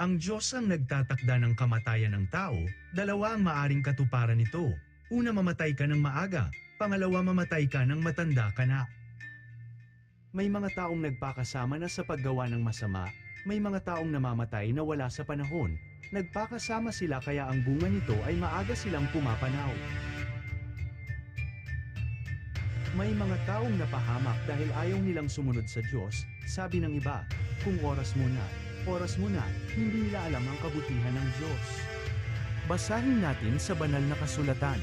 Ang Diyos ang nagtatakda ng kamatayan ng tao, dalawa ang maaring katuparan nito. Una mamatay ka ng maaga, pangalawa mamatay ka ng matanda ka na. May mga taong nagpakasama na sa paggawa ng masama, may mga taong namamatay na wala sa panahon. Nagpakasama sila kaya ang bunga nito ay maaga silang pumapanaw. May mga taong napahamak dahil ayaw nilang sumunod sa Diyos, sabi ng iba, kung oras mo na, oras mo na, hindi nila alam ang kabutihan ng Diyos. Basahin natin sa banal na kasulatan.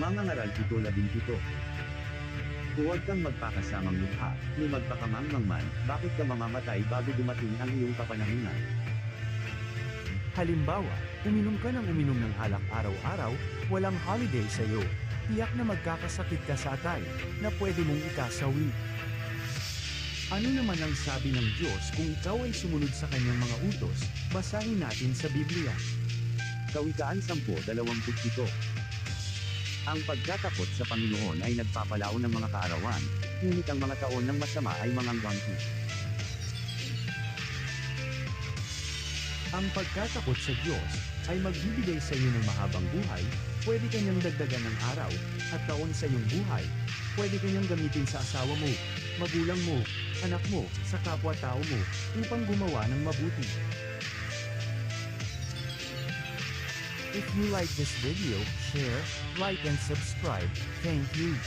Mga ngaral pito labing pito. Huwag kang magpakasamang mukha, ni magpakamangmang man, bakit ka mamamatay bago dumating ang iyong kapanahunan. Halimbawa, uminom ka ng uminom ng alak araw-araw, walang holiday sa iyo. Tiyak na magkakasakit ka sa atay, na pwede mong ikasawi. Ano naman ang sabi ng Diyos kung ikaw ay sumunod sa kanyang mga utos? Basahin natin sa Biblia. Kawikaan 10-27 Ang pagkatakot sa Panginoon ay nagpapalaon ng mga kaarawan, ngunit ang mga taon ng masama ay mga ganghi. Ang pagkatakot sa Diyos ay magbibigay sa iyo ng mahabang buhay, pwede kanyang dagdagan ng araw at taon sa iyong buhay, pwede kanyang gamitin sa asawa mo, magulang mo, anak mo, sa kapwa-tao mo, upang gumawa ng mabuti. If you like this video, share, like and subscribe. Thank you.